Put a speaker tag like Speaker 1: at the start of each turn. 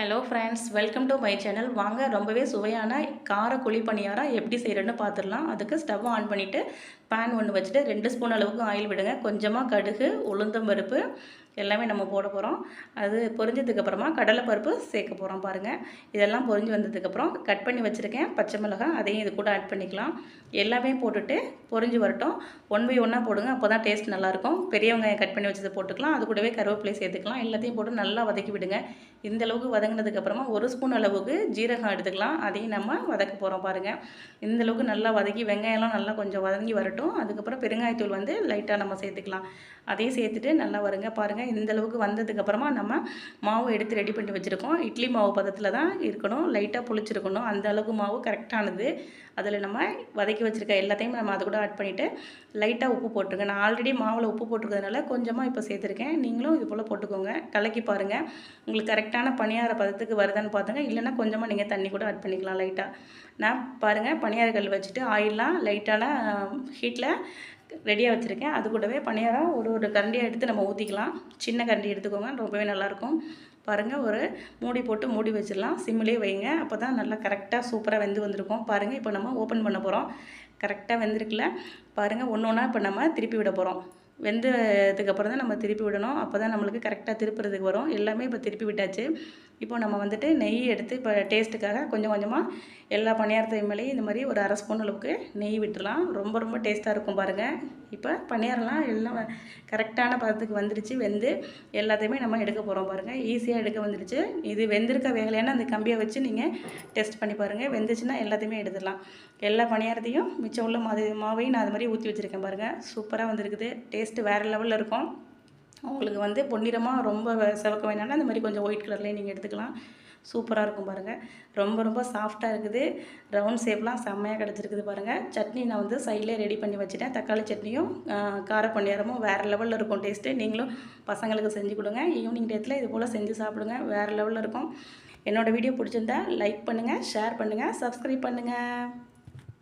Speaker 1: Hello friends welcome to my channel வாங்க ரொம்பவே சுவையான கார குழி பணியாரம் எப்படி செய்கிறேன்னு பார்த்துடலாம் அதுக்கு ஸ்டவ் ஆன் பண்ணிவிட்டு பேன் ஒன்று வச்சுட்டு ரெண்டு ஸ்பூன் அளவுக்கு ஆயில் விடுங்க. கொஞ்சமாக கடுகு உளுந்தம் பருப்பு எல்லாமே நம்ம போட போகிறோம் அது பொரிஞ்சதுக்கப்புறமா கடலைப்பருப்பு சேர்க்க போகிறோம் பாருங்கள் இதெல்லாம் பொரிஞ்சு வந்ததுக்கப்புறம் கட் பண்ணி வச்சுருக்கேன். பச்சை மிளகாய் அதையும் இது கூட ஆட் பண்ணிக்கலாம். எல்லாமே போட்டுட்டு பொரிஞ்சு வரட்டும். ஒன் பை ஒன்னாக போடுங்க. அப்போ தான் டேஸ்ட் நல்லாயிருக்கும். பெரிய வெங்காயம் கட் பண்ணி வச்சது போட்டுக்கலாம். அது கூடவே கருவேப்பிலை சேர்த்துக்கலாம். எல்லாத்தையும் போட்டு நல்லா வதக்கி விடுங்க. இந்த அளவுக்கு வதங்கினதுக்கப்புறமா ஒரு ஸ்பூன் அளவுக்கு ஜீரகம் எடுத்துக்கலாம். அதையும் நம்ம வதக்க போகிறோம் பாருங்கள் இந்த அளவுக்கு நல்லா வதக்கி வெங்காயம்லாம் நல்லா கொஞ்சம் வதங்கி வரட்டும். அதுக்கப்புறம் பெருங்காயத்தூள் வந்து லைட்டாக நம்ம சேர்த்துக்கலாம். அதையும் சேர்த்துட்டு நல்லா வருங்க பாருங்கள் இந்த அளவுக்கு வந்ததுக்கப்புறமா நம்ம மாவு எடுத்து ரெடி பண்ணி வச்சுருக்கோம். இட்லி மாவு பதத்தில் தான் இருக்கணும். லைட்டாக புளிச்சிருக்கணும். அந்த அளவுக்கு மாவு கரெக்டானது அதில் நம்ம வதக்கி வச்சுருக்க எல்லாத்தையும் நம்ம அதை கூட ஆட் பண்ணிவிட்டு லைட்டாக உப்பு போட்டுருங்க. நான் ஆல்ரெடி மாவில் உப்பு போட்டிருக்கிறதுனால கொஞ்சமாக இப்போ சேர்த்துருக்கேன். நீங்களும் இது போல் போட்டுக்கோங்க. கலக்கி பாருங்கள் உங்களுக்கு கரெக்டான பணியார பதத்துக்கு வருதான்னு பார்த்துங்க இல்லைன்னா கொஞ்சமாக நீங்கள் தண்ணி கூட ஆட் பண்ணிக்கலாம் லைட்டாக நான் பாருங்கள் பணியார கல் வச்சுட்டு ஆயிலெலாம் லைட்டான ஹீட்டில் ரெடியாக வச்சுருக்கேன். அது கூடவே பணியாரம் ஒரு ஒரு கரண்டியாக எடுத்து நம்ம ஊற்றிக்கலாம் சின்ன கரண்டி எடுத்துக்கோங்க. ரொம்பவே நல்லாயிருக்கும். பாருங்கள் ஒரு மூடி போட்டு மூடி வச்சிடலாம். சிம்மிலே வைங்க. அப்போ தான் நல்லா கரெக்டாக சூப்பராக வெந்து வந்திருக்கும். பாருங்கள் இப்போ நம்ம ஓப்பன் பண்ண போகிறோம் கரெக்டாக வெந்திருக்குல்ல பாருங்கள் ஒன்று ஒன்றா இப்போ நம்ம திருப்பி விட போகிறோம் வெந்ததுக்கப்புறம் தான் நம்ம திருப்பி விடணும். அப்போ தான் நம்மளுக்கு கரெக்டாக திருப்புறதுக்கு வரும். எல்லாமே இப்போ திருப்பி விட்டாச்சு. இப்போ நம்ம வந்துட்டு நெய் எடுத்து இப்போ டேஸ்ட்டுக்காக கொஞ்சம் கொஞ்சமாக எல்லா பணியாரத்தையும் மேலேயும் இந்த மாதிரி ஒரு அரை ஸ்பூன் அளவுக்கு நெய் விட்டுலாம் ரொம்ப ரொம்ப டேஸ்ட்டாக இருக்கும் பாருங்கள் இப்போ பணியாரம்லாம் எல்லாம் கரெக்டான பதத்துக்கு வந்துருச்சு. வெந்து எல்லாத்தையுமே நம்ம எடுக்க போகிறோம் பாருங்கள் ஈஸியாக எடுக்க வந்துருச்சு. இது வெந்திருக்க வேகலையான அந்த கம்பியை வச்சு நீங்கள் டெஸ்ட் பண்ணி பாருங்கள் வெந்துச்சுன்னா எல்லாத்தையுமே எடுத்துடலாம். எல்லா பணியாரத்தையும் மிச்சம் உள்ள மாதிரி மாவையும் நான் அது மாதிரி ஊற்றி வச்சுருக்கேன் பாருங்கள் சூப்பராக வந்திருக்குது. டேஸ்ட்டு வேறு லெவலில் இருக்கும். உங்களுக்கு வந்து பொன்னிறமாக ரொம்ப சிவக்க வேணாலும் அந்த மாதிரி கொஞ்சம் ஒயிட் கலர்லேயே நீங்கள் எடுத்துக்கலாம். சூப்பராக இருக்கும் பாருங்கள் ரொம்ப ரொம்ப சாஃப்டாக இருக்குது. ரவுண்ட் ஷேப்லாம் செம்மையாக கிடச்சிருக்குது பாருங்கள் சட்னி நான் வந்து சைட்லேயே ரெடி பண்ணி வச்சுட்டேன். தக்காளி சட்னியும் கார பணியாரமும் வேறு லெவலில் இருக்கும் டேஸ்ட்டு நீங்களும் பசங்களுக்கு செஞ்சு கொடுங்க. ஈவினிங் டேத்தில் இது போல் செஞ்சு சாப்பிடுங்க. வேறு லெவலில் இருக்கும். என்னோடய வீடியோ பிடிச்சிருந்தா லைக் பண்ணுங்கள் ஷேர் பண்ணுங்கள் சப்ஸ்கிரைப் பண்ணுங்கள்